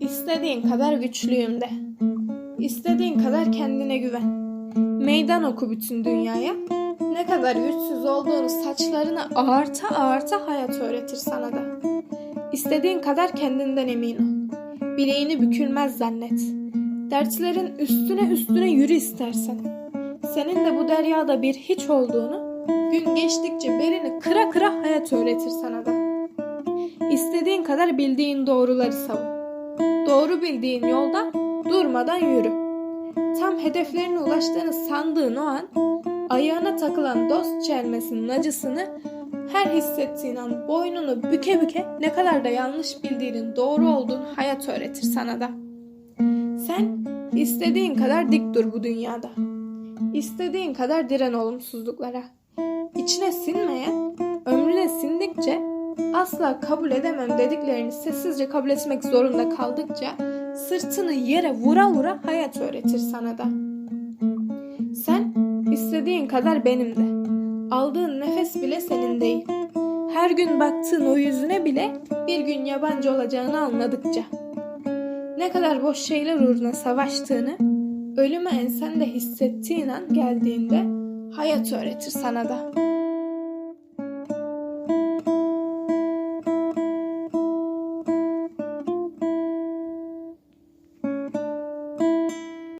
İstediğin kadar güçlüyüm de. İstediğin kadar kendine güven. Meydan oku bütün dünyaya. Ne kadar güçsüz olduğunu saçlarını ağarta ağarta hayat öğretir sana da. İstediğin kadar kendinden emin ol. Bileğini bükülmez zannet. Dertlerin üstüne üstüne yürü istersen. Senin de bu deryada bir hiç olduğunu, gün geçtikçe belini kıra kıra hayat öğretir sana da. İstediğin kadar bildiğin doğruları savun. Doğru bildiğin yolda durmadan yürü. Tam hedeflerine ulaştığını sandığın o an ayağına takılan dost çelmesinin acısını her hissettiğin an boynunu büke büke ne kadar da yanlış bildiğinin doğru olduğunu hayat öğretir sana da. Sen istediğin kadar dik dur bu dünyada. İstediğin kadar diren olumsuzluklara. İçine sinmeyen, ömrüne sindikçe asla kabul edemem dediklerini sessizce kabul etmek zorunda kaldıkça sırtını yere vura vura hayat öğretir sana da. Sen istediğin kadar benim de. Aldığın nefes bile senin değil. Her gün baktığın o yüzüne bile bir gün yabancı olacağını anladıkça. Ne kadar boş şeyler uğruna savaştığını, ölümü ensende hissettiğin an geldiğinde hayat öğretir sana da.